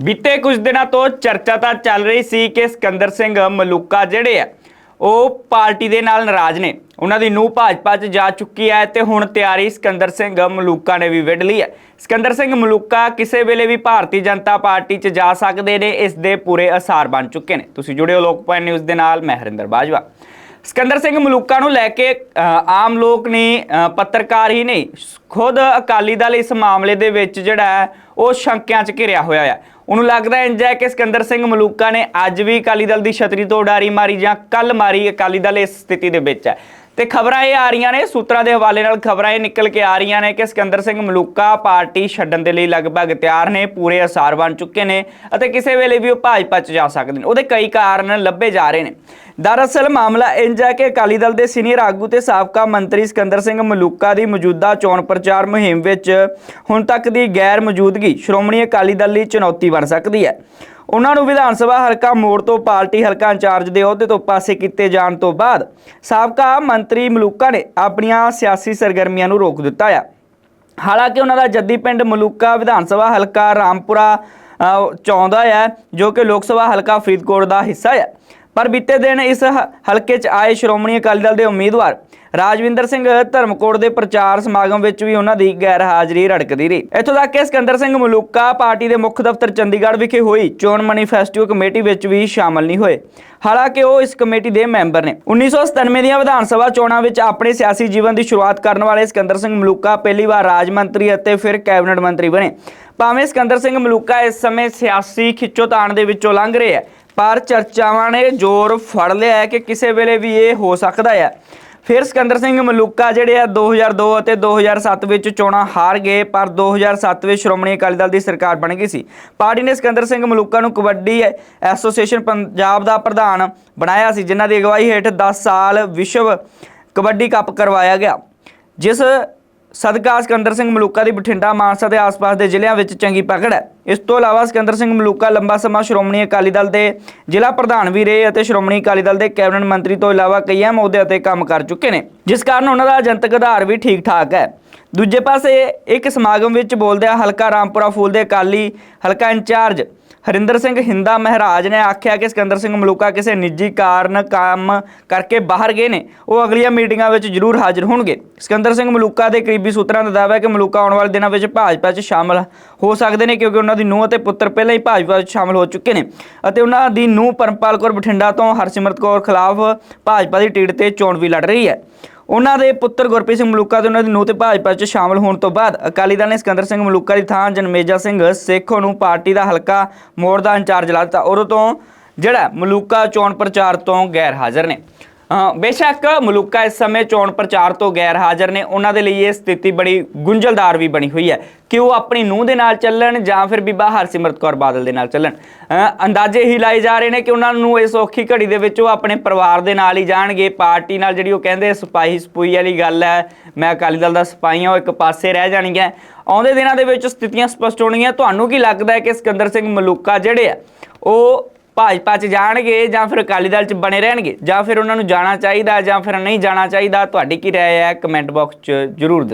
ਬੀਤੇ ਕੁਝ ਦਿਨਾਂ ਤੋਂ ਚਰਚਾ ਤਾਂ ਚੱਲ ਰਹੀ ਸੀ ਕਿ ਸਿਕੰਦਰ ਸਿੰਘ ਮਲੂਕਾ ਜਿਹੜੇ ਆ, ਉਹ ਪਾਰਟੀ ਦੇ ਨਾਲ ਨਾਰਾਜ਼ ਨੇ। ਉਹਨਾਂ ਦੀ ਨੂੰ ਭਾਜਪਾ 'ਚ ਜਾ ਚੁੱਕੀ ਹੈ ਤੇ ਹੁਣ ਤਿਆਰੀ ਸਿਕੰਦਰ ਸਿੰਘ ਮਲੂਕਾ ਨੇ ਵੀ ਵਿੱਢ ਲਈ ਹੈ। ਸਿਕੰਦਰ ਸਿੰਘ ਮਲੂਕਾ ਕਿਸੇ ਵੇਲੇ ਵੀ ਭਾਰਤੀ ਜਨਤਾ ਪਾਰਟੀ 'ਚ ਜਾ ਸਕਦੇ ਨੇ, ਇਸ ਦੇ ਪੂਰੇ ਅਸਾਰ ਬਣ ਚੁੱਕੇ ਨੇ। ਤੁਸੀਂ ਜੁੜੇ ਹੋ ਲੋਕ ਲੋਕਪਾਲ ਨਿਊਜ਼ ਦੇ ਨਾਲ, ਮੈਂ ਹਰਿੰਦਰ ਬਾਜਵਾ। ਸਿਕੰਦਰ ਸਿੰਘ ਮਲੂਕਾ ਨੂੰ ਲੈ ਕੇ ਆਮ ਲੋਕ ਨੇ ਪੱਤਰਕਾਰ ਹੀ ਨਹੀਂ ਖੁਦ ਅਕਾਲੀ ਦਲ ਇਸ ਮਾਮਲੇ ਦੇ ਵਿੱਚ ਜਿਹੜਾ ਹੈ, ਉਹ ਸ਼ੰਕਿਆਂ 'ਚ ਘਿਰਿਆ ਹੋਇਆ ਹੈ। ਉਹਨੂੰ ਲੱਗਦਾ ਇੰਜ ਹੈ ਕਿ ਸਿਕੰਦਰ ਸਿੰਘ ਮਲੂਕਾ ਨੇ ਅੱਜ ਵੀ ਅਕਾਲੀ ਦਲ ਦੀ ਛਤਰੀ ਤੋਂ ਉਡਾਰੀ ਮਾਰੀ ਜਾਂ ਕੱਲ ਮਾਰੀ ਅਕਾਲੀ ਦਲ ਇਸ ਸਥਿਤੀ ਦੇ ਵਿੱਚ ਹੈ। ਤੇ ਖਬਰਾਂ ਇਹ ਆ ਰਹੀਆਂ ਨੇ, ਸੂਤਰਾਂ ਦੇ ਹਵਾਲੇ ਨਾਲ ਖਬਰਾਂ ਇਹ ਨਿਕਲ ਕੇ ਆ ਰਹੀਆਂ ਨੇ ਕਿ ਸਿਕੰਦਰ ਸਿੰਘ ਮਲੂਕਾ ਪਾਰਟੀ ਛੱਡਣ ਦੇ ਲਈ ਲਗਭਗ ਤਿਆਰ ਨੇ, ਪੂਰੇ ਅਸਾਰ ਬਣ ਚੁੱਕੇ ਨੇ ਅਤੇ ਕਿਸੇ ਵੇਲੇ ਵੀ ਉਹ ਭਾਜਪਾ 'ਚ ਜਾ ਸਕਦੇ ਨੇ। ਉਹਦੇ ਕਈ ਕਾਰਨ ਲੱਭੇ ਜਾ ਰਹੇ ਨੇ। ਦਰਅਸਲ ਮਾਮਲਾ ਇੰਜ ਹੈ ਕਿ ਅਕਾਲੀ ਦਲ ਦੇ ਸੀਨੀਅਰ ਆਗੂ ਤੇ ਸਾਬਕਾ ਮੰਤਰੀ ਸਿਕੰਦਰ ਸਿੰਘ ਮਲੂਕਾ ਦੀ ਮੌਜੂਦਾ ਚੋਣ ਪ੍ਰਚਾਰ ਮੁਹਿੰਮ ਵਿੱਚ ਹੁਣ ਤੱਕ ਦੀ ਗੈਰ ਮੌਜੂਦਗੀ ਸ਼੍ਰੋਮਣੀ ਅਕਾਲੀ ਦਲ ਲਈ ਚੁਣੌਤੀ ਬਣ ਸਕਦੀ ਹੈ। ਉਹਨਾਂ ਨੂੰ ਵਿਧਾਨ ਸਭਾ ਹਲਕਾ ਮੋੜ ਤੋਂ ਪਾਰਟੀ ਹਲਕਾ ਇੰਚਾਰਜ ਦੇ ਅਹੁਦੇ ਤੋਂ ਪਾਸੇ ਕੀਤੇ ਜਾਣ ਤੋਂ ਬਾਅਦ ਸਾਬਕਾ ਮੰਤਰੀ ਮਲੂਕਾ ਨੇ ਆਪਣੀਆਂ ਸਿਆਸੀ ਸਰਗਰਮੀਆਂ ਨੂੰ ਰੋਕ ਦਿੱਤਾ ਹੈ ਹਾਲਾਂਕਿ ਉਹਨਾਂ ਦਾ ਜੱਦੀ ਪਿੰਡ ਮਲੂਕਾ ਵਿਧਾਨ ਸਭਾ ਹਲਕਾ ਰਾਮਪੁਰਾ ਅ, ਚਾਹੁੰਦਾ ਹੈ ਜੋ ਕਿ ਲੋਕ ਸਭਾ ਹਲਕਾ ਫਰੀਦਕੋਟ ਦਾ ਹਿੱਸਾ ਹੈ ਪਰ ਬੀਤੇ ਦਿਨ ਇਸ ਹਲਕੇ 'ਚ ਆਏ ਸ਼੍ਰੋਮਣੀ ਅਕਾਲੀ ਦਲ ਦੇ ਉਮੀਦਵਾਰ ਰਾਜਵਿੰਦਰ ਸਿੰਘ ਧਰਮਕੋਟ ਦੇ ਪ੍ਰਚਾਰ ਸਮਾਗਮ ਵਿੱਚ ਵੀ ਉਹਨਾਂ ਦੀ ਗੈਰ ਹਾਜ਼ਰੀ ਰੜਕਦੀ ਰਹੀ। ਇੱਥੋਂ ਤੱਕ ਕਿ ਸਿਕੰਦਰ ਸਿੰਘ ਮਲੂਕਾ ਪਾਰਟੀ ਦੇ ਮੁੱਖ ਦਫ਼ਤਰ ਚੰਡੀਗੜ੍ਹ ਵਿਖੇ ਹੋਈ ਚੋਣ ਮੈਨੀਫੈਸਟੋ ਕਮੇਟੀ ਵਿੱਚ ਵੀ ਸ਼ਾਮਲ ਨਹੀਂ ਹੋਏ। ਹਾਲਾਂਕਿ ਉਹ ਇਸ ਕਮੇਟੀ ਦੇ ਮੈਂਬਰ ਨੇ। 1997 ਦੀਆਂ ਵਿਧਾਨ ਸਭਾ ਚੋਣਾਂ ਵਿੱਚ ਆਪਣੇ ਸਿਆਸੀ ਜੀਵਨ ਦੀ ਸ਼ੁਰੂਆਤ ਕਰਨ ਵਾਲੇ ਸਿਕੰਦਰ ਸਿੰਘ ਮਲੂਕਾ ਪਹਿਲੀ ਵਾਰ ਰਾਜ ਮੰਤਰੀ ਅਤੇ ਫਿਰ ਕੈਬਨਿਟ ਮੰਤਰੀ ਬਣੇ। ਭਾਵੇਂ ਸਿਕੰਦਰ ਸਿੰਘ ਮਲੂਕਾ ਇਸ ਸਮੇਂ ਸਿਆਸੀ ਖਿੱਚੋਤਾਣ ਦੇ ਵਿੱਚੋਂ ਲੰਘ ਰਹੇ ਹੈ ਪਰ ਚਰਚਾਵਾਂ ਨੇ ਜ਼ੋਰ ਫੜ ਲਿਆ ਹੈ ਕਿ ਕਿਸੇ ਵੇਲੇ ਵੀ ਇਹ ਹੋ ਸਕਦਾ ਹੈ। ਫਿਰ ਸਿਕੰਦਰ ਸਿੰਘ ਮਲੂਕਾ ਜਿਹੜੇ ਆ 2002 ਅਤੇ 2007 ਵਿੱਚ ਚੋਣਾਂ ਹਾਰ ਗਏ, ਪਰ 2007 ਵਿੱਚ ਸ਼੍ਰੋਮਣੀ ਅਕਾਲੀ ਦਲ ਦੀ ਸਰਕਾਰ ਬਣ ਗਈ ਸੀ। ਪਾਰਟੀ ਨੇ ਸਿਕੰਦਰ ਸਿੰਘ ਮਲੂਕਾ ਨੂੰ ਕਬੱਡੀ ਐਸੋਸੀਏਸ਼ਨ ਪੰਜਾਬ ਦਾ ਪ੍ਰਧਾਨ ਬਣਾਇਆ ਸੀ, ਜਿਨ੍ਹਾਂ ਦੀ ਅਗਵਾਈ ਹੇਠ 10 ਸਾਲ ਵਿਸ਼ਵ ਕਬੱਡੀ ਕੱਪ ਕਰਵਾਇਆ ਗਿਆ। ਜਿਸ ਸਦਕਾ ਸਿਕੰਦਰ ਸਿੰਘ ਮਲੂਕਾ ਦੀ ਬਠਿੰਡਾ ਮਾਨਸਾ ਦੇ ਆਸ-ਪਾਸ ਦੇ ਜ਼ਿਲ੍ਹਿਆਂ ਵਿੱਚ ਚੰਗੀ ਪਕੜ ਹੈ। ਇਸ ਤੋਂ ਇਲਾਵਾ ਸਿਕੰਦਰ ਸਿੰਘ ਮਲੂਕਾ ਲੰਬਾ ਸਮਾਂ ਸ਼੍ਰੋਮਣੀ ਅਕਾਲੀ ਦਲ ਦੇ ਜ਼ਿਲ੍ਹਾ ਪ੍ਰਧਾਨ ਵੀ ਰਹੇ ਅਤੇ ਸ਼੍ਰੋਮਣੀ ਅਕਾਲੀ ਦਲ ਦੇ ਕੈਬਨਿਟ ਮੰਤਰੀ ਤੋਂ ਇਲਾਵਾ ਕਈ ਅਹਿਮ ਅਹੁਦਿਆਂ ਤੇ ਕੰਮ ਕਰ ਚੁੱਕੇ ਨੇ, ਜਿਸ ਕਾਰਨ ਉਹਨਾਂ ਦਾ ਜਨਤਕ ਆਧਾਰ ਵੀ ਠੀਕ ਠਾਕ ਹੈ। ਦੂਜੇ ਪਾਸੇ ਇੱਕ ਸਮਾਗਮ ਵਿੱਚ ਬੋਲਦਿਆਂ ਹਲਕਾ ਰਾਮਪੁਰਾ ਫੂਲ ਦੇ ਅਕਾਲੀ ਹਲਕਾ ਇੰਚਾਰਜ ਹਰਿੰਦਰ ਸਿੰਘ ਹਿੰਦਾ ਮਹਾਰਾਜ ਨੇ ਆਖਿਆ ਕਿ ਸਿਕੰਦਰ ਸਿੰਘ ਮਲੂਕਾ ਕਿਸੇ ਨਿੱਜੀ ਕਾਰਨ ਕੰਮ ਕਰਕੇ ਬਾਹਰ ਗਏ ਨੇ, ਉਹ ਅਗਲੀਆਂ ਮੀਟਿੰਗਾਂ ਵਿੱਚ ਜ਼ਰੂਰ ਹਾਜ਼ਰ ਹੋਣਗੇ। ਸਿਕੰਦਰ ਸਿੰਘ ਮਲੂਕਾ ਦੇ ਕਰੀਬੀ ਸੂਤਰਾਂ ਦਾ ਦਾਅਵਾ ਹੈ ਕਿ ਮਲੂਕਾ ਆਉਣ ਵਾਲੇ ਦਿਨਾਂ ਵਿੱਚ ਭਾਜਪਾ 'ਚ ਸ਼ਾਮਲ ਹੋ ਸਕਦੇ ਨੇ ਕਿਉਂਕਿ ਉਹਨਾਂ ਦੀ ਨੂੰਹ ਅਤੇ ਪੁੱਤਰ ਪਹਿਲਾਂ ਹੀ ਭਾਜਪਾ 'ਚ ਸ਼ਾਮਲ ਹੋ ਚੁੱਕੇ ਨੇ ਅਤੇ ਉਹਨਾਂ ਦੀ ਨੂੰਹ ਪਰਮਪਾਲ ਕੌਰ ਬਠਿੰਡਾ ਤੋਂ ਹਰਸਿਮਰਤ ਕੌਰ ਖਿਲਾਫ ਭਾਜਪਾ ਦੀ ਟਿਕਟ ਤੇ ਚੋਣ ਵੀ ਲੜ ਰਹੀ ਹੈ। ਉਹਨਾਂ ਦੇ ਪੁੱਤਰ ਗੁਰਪ੍ਰੀਤ ਸਿੰਘ ਮਲੂਕਾ ਤੇ ਉਹਨਾਂ ਦੀ ਨੂੰਹ ਤੇ ਭਾਜਪਾ 'ਚ ਸ਼ਾਮਲ ਹੋਣ ਤੋਂ ਬਾਅਦ ਅਕਾਲੀ ਦਲ ਨੇ ਸਿਕੰਦਰ ਸਿੰਘ ਮਲੂਕਾ ਦੀ ਥਾਂ ਜਨਮੇਜਾ ਸਿੰਘ ਸੇਖੋ ਨੂੰ ਪਾਰਟੀ ਦਾ ਹਲਕਾ ਮੋੜ ਦਾ ਇੰਚਾਰਜ ਲਾ ਦਿੱਤਾ। ਉਦੋਂ ਤੋਂ ਜਿਹੜਾ ਮਲੂਕਾ ਚੋਣ ਪ੍ਰਚਾਰ ਤੋਂ ਗੈਰ ਹਾਜ਼ਰ ਨੇ। ਬੇਸ਼ੱਕ ਮਲੂਕਾ ਇਸ ਸਮੇਂ ਚੋਣ ਪ੍ਰਚਾਰ ਤੋਂ ਗੈਰ ਹਾਜ਼ਰ ਨੇ। ਉਹਨਾਂ ਦੇ ਲਈ ਇਹ ਸਥਿਤੀ ਬੜੀ ਗੁੰਝਲਦਾਰ ਵੀ ਬਣੀ ਹੋਈ ਹੈ ਕਿ ਉਹ ਆਪਣੀ ਨੂੰਹ ਦੇ ਨਾਲ ਚੱਲਣ ਜਾਂ ਫਿਰ ਬੀਬਾ ਹਰਸਿਮਰਤ ਕੌਰ ਬਾਦਲ ਦੇ ਨਾਲ ਚੱਲਣ। ਅੰਦਾਜ਼ੇ ਹੀ ਲਾਏ ਜਾ ਰਹੇ ਨੇ ਕਿ ਉਹਨਾਂ ਨੂੰ ਇਸ ਔਖੀ ਘੜੀ ਦੇ ਵਿੱਚ ਉਹ ਆਪਣੇ ਪਰਿਵਾਰ ਦੇ ਨਾਲ ਹੀ ਜਾਣਗੇ। ਪਾਰਟੀ ਨਾਲ ਜਿਹੜੀ ਉਹ ਕਹਿੰਦੇ ਸਿਪਾਹੀ ਸਪੂਈ ਵਾਲੀ ਗੱਲ ਹੈ, ਮੈਂ ਅਕਾਲੀ ਦਲ ਦਾ ਸਿਪਾਹੀ ਹਾਂ, ਉਹ ਇੱਕ ਪਾਸੇ ਰਹਿ ਜਾਣਗੀਆਂ। ਆਉਂਦੇ ਦਿਨਾਂ ਦੇ ਵਿੱਚ ਸਥਿਤੀਆਂ ਸਪਸ਼ਟ ਹੋਣਗੀਆਂ। ਤੁਹਾਨੂੰ ਕੀ ਲੱਗਦਾ ਹੈ ਕਿ ਸਿਕੰਦਰ ਸਿੰਘ ਮਲੂਕਾ ਜਿਹੜੇ ਆ, ਉਹ ਭਾਜਪਾ 'ਚ ਜਾਣਗੇ ਜਾਂ ਫਿਰ ਅਕਾਲੀ ਦਲ 'ਚ ਬਣੇ ਰਹਿਣਗੇ, ਜਾਂ ਫਿਰ ਉਹਨਾਂ ਨੂੰ ਜਾਣਾ ਚਾਹੀਦਾ ਜਾਂ ਫਿਰ ਨਹੀਂ ਜਾਣਾ ਚਾਹੀਦਾ, ਤੁਹਾਡੀ ਕੀ ਰਾਏ ਹੈ? ਕਮੈਂਟ ਬਾਕਸ 'ਚ ਜਰੂਰ ਦੱਸੋ।